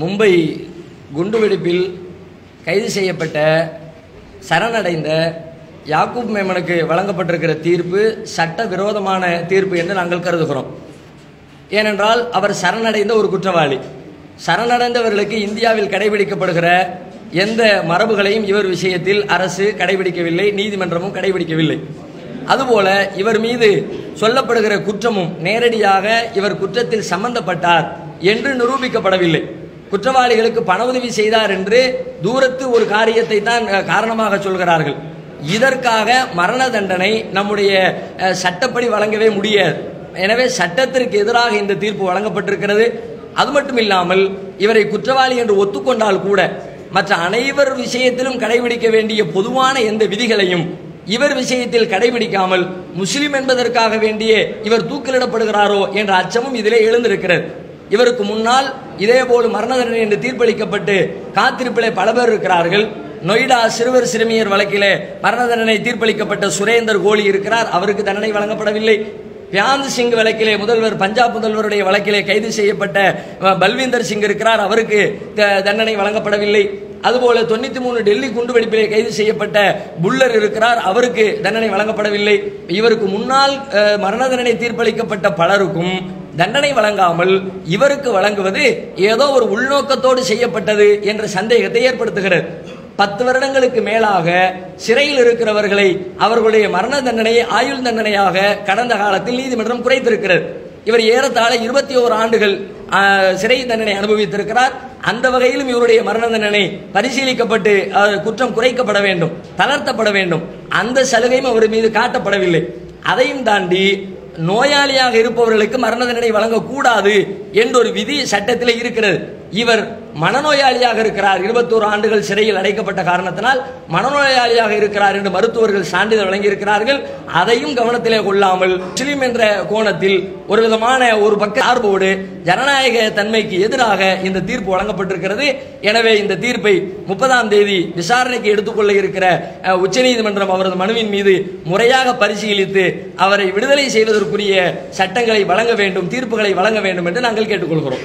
மும்பை குண்டுவெடிப்பில் கைது செய்யப்பட்ட சரணடைந்த யாக்கூப் மேமனுக்கு வழங்கப்பட்டிருக்கிற தீர்ப்பு சட்ட விரோதமான தீர்ப்பு என்று நாங்கள் கருதுகிறோம். ஏனென்றால் அவர் சரணடைந்த ஒரு குற்றவாளி. சரணடைந்தவர்களுக்கு இந்தியாவில் கடைபிடிக்கப்படுகிற எந்த மரபுகளையும் இவர் விஷயத்தில் அரசு கடைபிடிக்கவில்லை நீதிமன்றமும் கடைபிடிக்கவில்லை. அதுபோல இவர் மீது சொல்லப்படுகிற குற்றமும் நேரடியாக இவர் குற்றத்தில் சம்பந்தப்பட்டார் என்று நிரூபிக்கப்படவில்லை. குற்றவாளிகளுக்கு பண உதவி செய்தார் என்று தூரத்து ஒரு காரியத்தை தான் காரணமாக சொல்கிறார்கள். இதற்காக மரண தண்டனை நம்முடைய சட்டப்படி வழங்கவே முடியாது. எனவே சட்டத்திற்கு எதிராக இந்த தீர்ப்பு வழங்கப்பட்டிருக்கிறது. அது மட்டும் இல்லாமல் இவரை குற்றவாளி என்று ஒத்துக்கொண்டால் கூட மற்ற அனைவர் விஷயத்திலும் கடைபிடிக்க வேண்டிய பொதுவான எந்த விதிகளையும் இவர் விஷயத்தில் கடைபிடிக்காமல் முஸ்லிம் என்பதற்காக வேண்டிய இவர் தூக்கிலிடப்படுகிறாரோ என்ற அச்சமும் இதிலே எழுந்திருக்கிறது. இவருக்கு முன்னால் இதேபோல் மரண தண்டனை என்று தீர்ப்பளிக்கப்பட்டு காத்திருப்பிலே பல பேர் இருக்கிறார்கள். நொய்டா சிறுவர் சிறுமியர் வழக்கிலே மரண தண்டனை தீர்ப்பளிக்கப்பட்ட சுரேந்தர் கோலி இருக்கிறார். அவருக்கு தண்டனை வழங்கப்படவில்லை. பியாந்த் சிங் வழக்கிலே முதல்வர் பஞ்சாப் முதல்வருடைய வழக்கிலே கைது செய்யப்பட்ட பல்வீந்தர் சிங் இருக்கிறார். அவருக்கு த- தண்டனை வழங்கப்படவில்லை. அதுபோல தொண்ணூத்தி மூணு டெல்லி குண்டுவெடிப்பிலே கைது செய்யப்பட்ட புல்லர் இருக்கிறார். அவருக்கு தண்டனை வழங்கப்படவில்லை. இவருக்கு முன்னால் மரண தண்டனை தீர்ப்பளிக்கப்பட்ட பலருக்கும் தண்டனை வழங்காமல் இவருக்கு வழங்குவது ஏதோ ஒரு உள்நோக்கத்தோடு செய்யப்பட்டது என்ற சந்தேகத்தை ஏற்படுத்துகிறது. பத்து வருடங்களுக்கு மேலாக சிறையில் இருக்கிறவர்களை அவர்களுடைய மரண தண்டனையை ஆயுள் தண்டனையாக கடந்த காலத்தில் நீதிமன்றம் குறைத்திருக்கிறது. இவர் ஏறத்தாழ இருபத்தி ஓரு ஆண்டுகள் சிறை தண்டனை அனுபவித்திருக்கிறார். அந்த வகையிலும் இவருடைய மரண தண்டனை பரிசீலிக்கப்பட்டு குற்றம் குறைக்கப்பட வேண்டும் தளர்த்தப்பட வேண்டும். அந்த சலுகையும் அவர் மீது காட்டப்படவில்லை. அதையும் தாண்டி நோயாளியாக இருப்பவர்களுக்கு மரண தண்டனை வழங்கக்கூடாது என்ற ஒரு விதி சட்டத்தில் இருக்கிறது. இவர் மனநோயாளியாக இருக்கிறார். இருபத்தோரு ஆண்டுகள் சிறையில் அடைக்கப்பட்ட காரணத்தினால் மனநோயாளியாக இருக்கிறார் என்று மருத்துவர்கள் சான்றிதழ் வழங்கியிருக்கிறார்கள். அதையும் கவனத்திலே கொள்ளாமல் முஸ்லிம் என்ற கோணத்தில் ஒரு விதமான ஒரு பக்க சார்போடு ஜனநாயக தன்மைக்கு எதிராக இந்த தீர்ப்பு வழங்கப்பட்டிருக்கிறது. எனவே இந்த தீர்ப்பை முப்பதாம் தேதி விசாரணைக்கு எடுத்துக்கொள்ள இருக்கிற உச்சநீதிமன்றம் அவரது மனுவின் மீது முறையாக பரிசீலித்து அவரை விடுதலை செய்வதற்குரிய சட்டங்களை வழங்க வேண்டும் தீர்ப்புகளை வழங்க வேண்டும் என்று நாங்கள் கேட்டுக்கொள்கிறோம்.